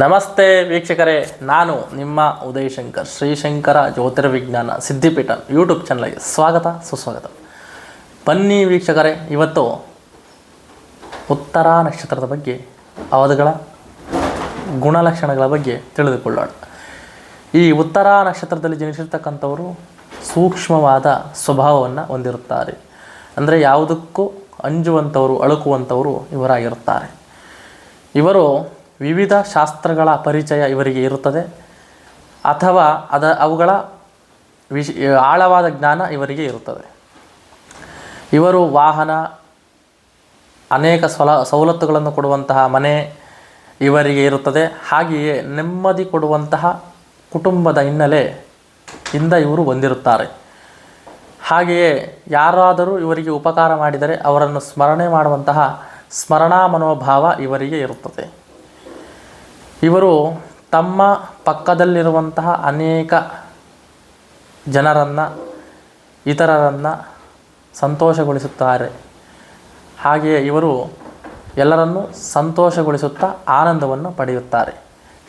ನಮಸ್ತೆ ವೀಕ್ಷಕರೇ, ನಾನು ನಿಮ್ಮ ಉದಯ್ ಶಂಕರ್, ಶ್ರೀಶಂಕರ ಜ್ಯೋತಿರ್ವಿಜ್ಞಾನ ಸಿದ್ಧಿಪೀಠ ಯೂಟ್ಯೂಬ್ ಚಾನಲ್ಗೆ ಸ್ವಾಗತ, ಸುಸ್ವಾಗತ. ಬನ್ನಿ ವೀಕ್ಷಕರೇ, ಇವತ್ತು ಉತ್ತರ ನಕ್ಷತ್ರದ ಬಗ್ಗೆ, ಅವಧಿಗಳ ಗುಣಲಕ್ಷಣಗಳ ಬಗ್ಗೆ ತಿಳಿದುಕೊಳ್ಳೋಣ. ಈ ಉತ್ತರ ನಕ್ಷತ್ರದಲ್ಲಿ ಜನಿಸಿರ್ತಕ್ಕಂಥವರು ಸೂಕ್ಷ್ಮವಾದ ಸ್ವಭಾವವನ್ನು ಹೊಂದಿರುತ್ತಾರೆ. ಅಂದರೆ ಯಾವುದಕ್ಕೂ ಅಂಜುವಂಥವರು, ಅಳುಕುವಂಥವರು ಇವರಾಗಿರುತ್ತಾರೆ. ಇವರು ವಿವಿಧ ಶಾಸ್ತ್ರಗಳ ಪರಿಚಯ ಇವರಿಗೆ ಇರುತ್ತದೆ. ಅಥವಾ ಅದ ಅವುಗಳ ವಿಶ್, ಆಳವಾದ ಜ್ಞಾನ ಇವರಿಗೆ ಇರುತ್ತದೆ. ಇವರು ವಾಹನ, ಅನೇಕ ಸಲ, ಸವಲತ್ತುಗಳನ್ನು ಕೊಡುವಂತಹ ಮನೆ ಇವರಿಗೆ ಇರುತ್ತದೆ. ಹಾಗೆಯೇ ನೆಮ್ಮದಿ ಕೊಡುವಂತಹ ಕುಟುಂಬದ ಹಿನ್ನೆಲೆ ಇಂದ ಇವರು ಹೊಂದಿರುತ್ತಾರೆ ಹಾಗೆಯೇ ಯಾರಾದರೂ ಇವರಿಗೆ ಉಪಕಾರ ಮಾಡಿದರೆ ಅವರನ್ನು ಸ್ಮರಣೆ ಮಾಡುವಂತಹ ಸ್ಮರಣಾ ಮನೋಭಾವ ಇವರಿಗೆ ಇರುತ್ತದೆ. ಇವರು ತಮ್ಮ ಪಕ್ಕದಲ್ಲಿರುವಂತಹ ಅನೇಕ ಜನರನ್ನು, ಇತರರನ್ನು ಸಂತೋಷಗೊಳಿಸುತ್ತಾರೆ. ಹಾಗೆಯೇ ಇವರು ಎಲ್ಲರನ್ನೂ ಸಂತೋಷಗೊಳಿಸುತ್ತಾ ಆನಂದವನ್ನು ಪಡೆಯುತ್ತಾರೆ.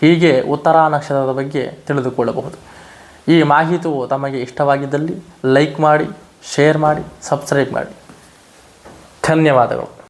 ಹೀಗೆ ಉತ್ತರ ನಕ್ಷತ್ರದ ಬಗ್ಗೆ ತಿಳಿದುಕೊಳ್ಳಬಹುದು. ಈ ಮಾಹಿತಿಯು ತಮಗೆ ಇಷ್ಟವಾಗಿದ್ದಲ್ಲಿ ಲೈಕ್ ಮಾಡಿ, ಶೇರ್ ಮಾಡಿ, ಸಬ್ಸ್ಕ್ರೈಬ್ ಮಾಡಿ. ಧನ್ಯವಾದಗಳು.